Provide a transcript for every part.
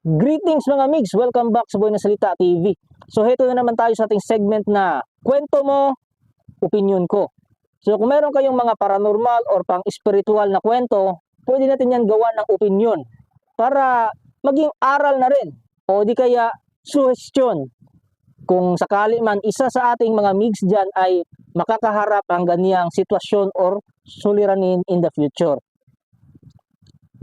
Greetings mga migs! Welcome back sa Buhay na Salita TV. So heto na naman tayo sa ating segment na kwento mo, opinion ko. So kung meron kayong mga paranormal or pang spiritual na kwento, pwede natin yan gawa ng opinion para maging aral na rin o di kaya suggestion kung sakali man isa sa ating mga migs dyan ay makakaharap ang ganiyang sitwasyon or suliranin in the future.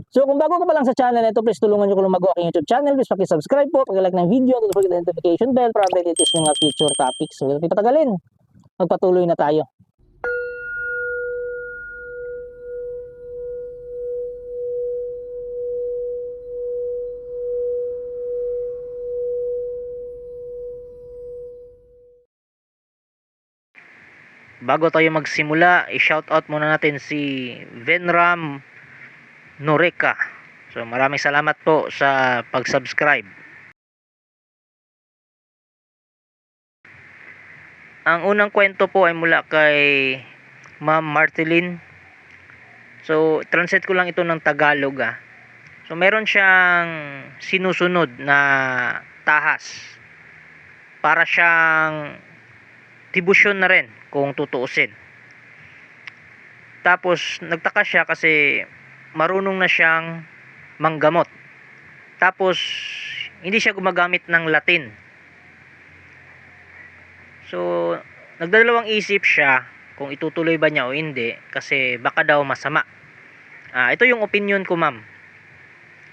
So kung bago ka pa lang sa channel na ito, please tulungan nyo ko lumago aking YouTube channel. Please paki-subscribe po, paki-like ng video, don't forget the notification bell para updated sa mga future topics. So hindi patagalin, magpatuloy na tayo. Bago tayo magsimula, i-shoutout muna natin si Venram Noreka. So maraming salamat po sa pag-subscribe. Ang unang kwento po ay mula kay Ma'am Martilin. So translate ko lang ito ng Tagalog ah. So meron siyang sinusunod na tahas. Para siyang dibusyon na rin kung tutuusin. Tapos nagtaka siya kasi marunong na siyang manggamot. Tapos, hindi siya gumagamit ng Latin. So, nagdadalawang isip siya kung itutuloy ba niya o hindi kasi baka daw masama. Ah, ito yung opinion ko, ma'am.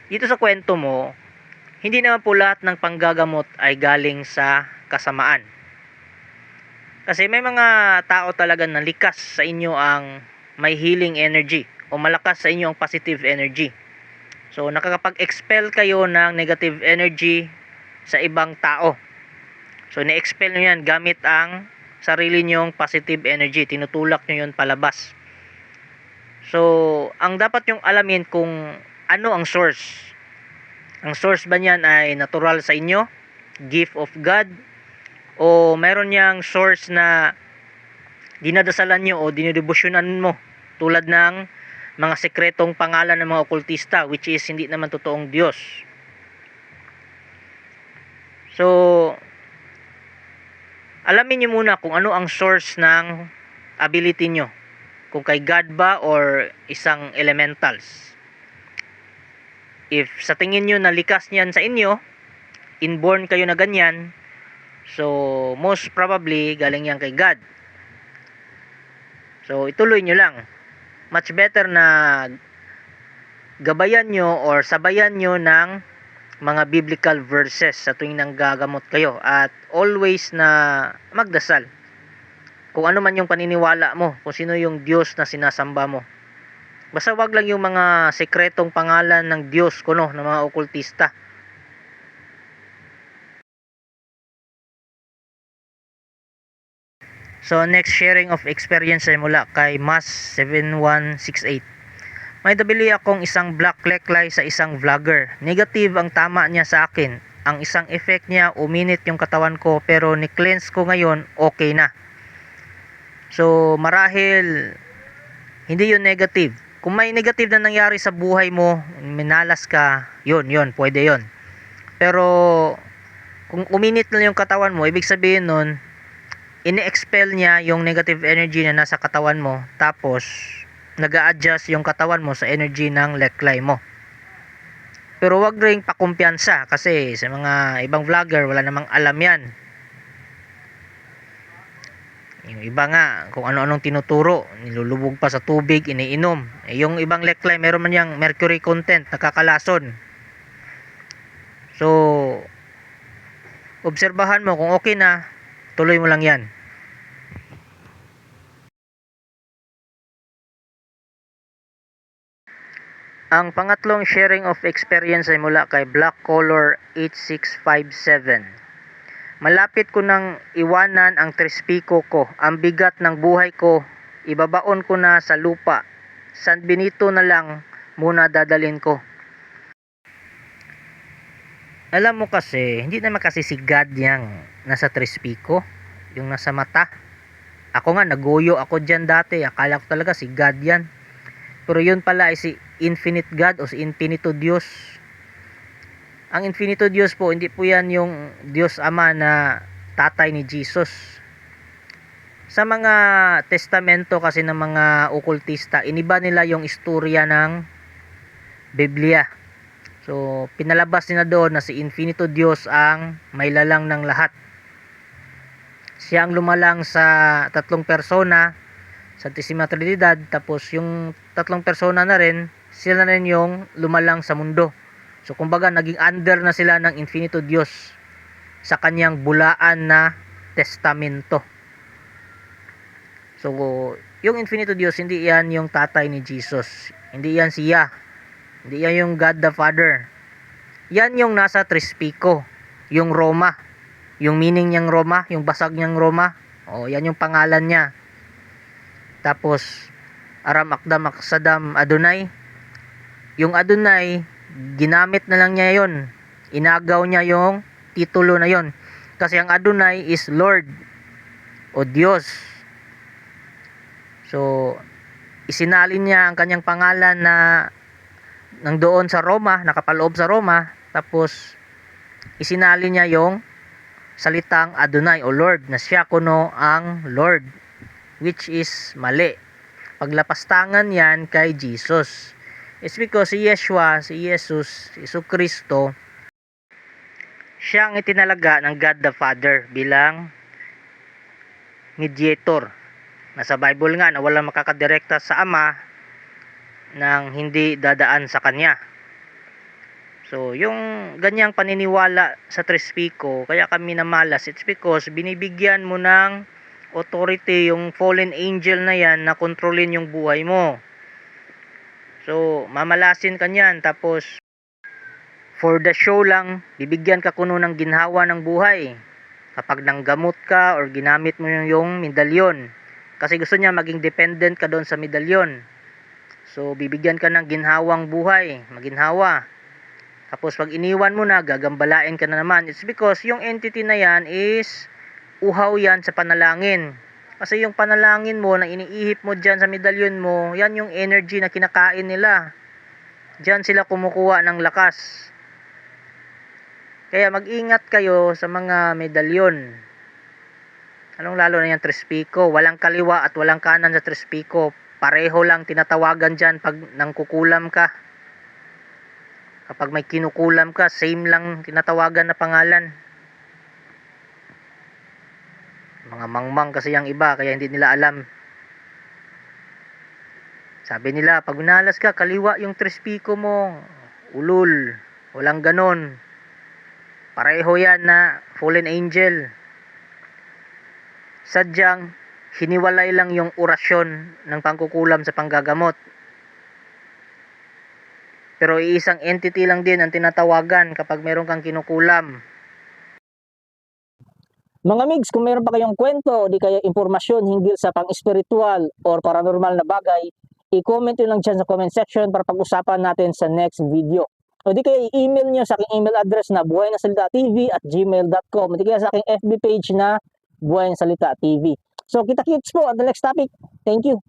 Dito sa kwento mo, hindi naman po lahat ng panggagamot ay galing sa kasamaan. Kasi may mga tao talaga na likas sa inyo ang may healing energy o malakas sa inyo ang positive energy. So, nakakapag-expel kayo ng negative energy sa ibang tao. So, na-expel nyo yan gamit ang sarili nyong positive energy. Tinutulak nyo yun palabas. So, ang dapat yung alamin kung ano ang source. Ang source ba niyan ay natural sa inyo? Gift of God? O meron niyang source na dinadasalan nyo o dinidebusyonan mo tulad ng mga sekretong pangalan ng mga okultista which is hindi naman totoong Diyos. So, alamin niyo muna kung ano ang source ng ability nyo. Kung kay God ba or isang elementals. If sa tingin nyo na likas niyan sa inyo, inborn kayo na ganyan, so most probably galing yan kay God. So, ituloy nyo lang much better na gabayan nyo or sabayan nyo ng mga biblical verses sa tuwing nang gagamot kayo at always na magdasal. Kung ano man yung paniniwala mo kung sino yung Diyos na sinasamba mo. Basta wag lang yung mga sekretong pangalan ng Diyos kuno ng mga okultista So next sharing of experience ay mula kay Mas7168. May dabili akong isang black leklay sa isang vlogger. Negative ang tama niya sa akin. Ang isang effect niya, uminit yung katawan ko pero ni-cleanse ko ngayon, okay na. So marahil hindi yun negative. Kung may negative na nangyari sa buhay mo, minalas ka, yun, yun, pwede yun. Pero kung uminit na yung katawan mo, ibig sabihin nun, ini-expel niya yung negative energy na nasa katawan mo tapos nag adjust yung katawan mo sa energy ng leklay mo. Pero wag ring pakumpiyansa kasi sa mga ibang vlogger wala namang alam yan. Yung iba nga kung ano-anong tinuturo nilulubog pa sa tubig iniinom. Eh, yung ibang leklay meron man yang mercury content nakakalason. So obserbahan mo kung okay na tuloy mo lang yan Ang pangatlong sharing of experience ay mula kay Black Color 8657. Malapit ko nang iwanan ang trispiko ko. Ang bigat ng buhay ko, ibabaon ko na sa lupa. San Benito na lang muna dadalin ko. Alam mo kasi, hindi naman kasi si God yang nasa trispiko, yung nasa mata. Ako nga, nagoyo ako dyan dati. Akala ko talaga si God yan. Pero yun pala ay si infinite God o si infinito Diyos. ang infinito Diyos po, hindi po yan yung Diyos Ama na tatay ni Jesus. Sa mga testamento kasi ng mga okultista, iniba nila yung istorya ng Biblia. So, pinalabas nila doon na si infinito Diyos ang may lalang ng lahat. Siya ang lumalang sa tatlong persona, Santisima Trinidad, tapos yung tatlong persona na rin, sila na rin yung lumalang sa mundo. So, kumbaga, naging under na sila ng infinito Diyos sa kanyang bulaan na testamento. So, yung infinito Diyos, hindi yan yung tatay ni Jesus. Hindi yan siya. Hindi yan yung God the Father. Yan yung nasa Trispico. Yung Roma. Yung meaning niyang Roma. Yung basag niyang Roma. O, yan yung pangalan niya. Tapos, Aram Akdam Aksadam Adonai. Yung Adonai, ginamit na lang niya yon. Inagaw niya yung titulo na yon. Kasi ang Adonai is Lord o Diyos. So, isinalin niya ang kanyang pangalan na nang doon sa Roma, nakapaloob sa Roma, tapos isinalin niya yung salitang Adonai o Lord na siya kuno ang Lord which is mali. Paglapastangan yan kay Jesus. It's because si Yeshua, si Jesus, si Isu Kristo, siya ang itinalaga ng God the Father bilang mediator. Nasa Bible nga na walang makakadirekta sa Ama nang hindi dadaan sa Kanya. So, yung ganyang paniniwala sa Trispico, kaya kami namalas, it's because binibigyan mo ng authority yung fallen angel na yan na kontrolin yung buhay mo. So, mamalasin ka niyan. Tapos, for the show lang, bibigyan ka kuno ng ginhawa ng buhay. Kapag nanggamot ka or ginamit mo yung, yung medalyon. Kasi gusto niya maging dependent ka doon sa medalyon. So, bibigyan ka ng ginhawang buhay. Maginhawa. Tapos, pag iniwan mo na, gagambalain ka na naman. It's because yung entity na yan is uhaw yan sa panalangin. Kasi yung panalangin mo na iniihip mo dyan sa medalyon mo, yan yung energy na kinakain nila. Diyan sila kumukuha ng lakas. Kaya mag-ingat kayo sa mga medalyon. Anong lalo na yan, Trespico. Walang kaliwa at walang kanan sa Trespico. Pareho lang tinatawagan dyan pag nangkukulam ka. Kapag may kinukulam ka, same lang tinatawagan na pangalan. Mga mangmang kasi yung iba, kaya hindi nila alam. Sabi nila, pag minalas ka, kaliwa yung Trespico mo. Ulul. Walang ganon. Pareho yan na fallen angel. Sadyang, hiniwalay lang yung orasyon ng pangkukulam sa panggagamot. Pero iisang entity lang din ang tinatawagan kapag meron kang kinukulam. Mga migs, kung meron pa kayong kwento o di kaya impormasyon hinggil sa pang-spiritual or paranormal na bagay, i-comment nyo lang dyan sa comment section para pag-usapan natin sa next video. O di kaya i-email nyo sa aking email address na buhaynagsalita.tv at gmail.com. O di kaya sa aking FB page na Buhay. So, kita-kits po at the next topic. Thank you.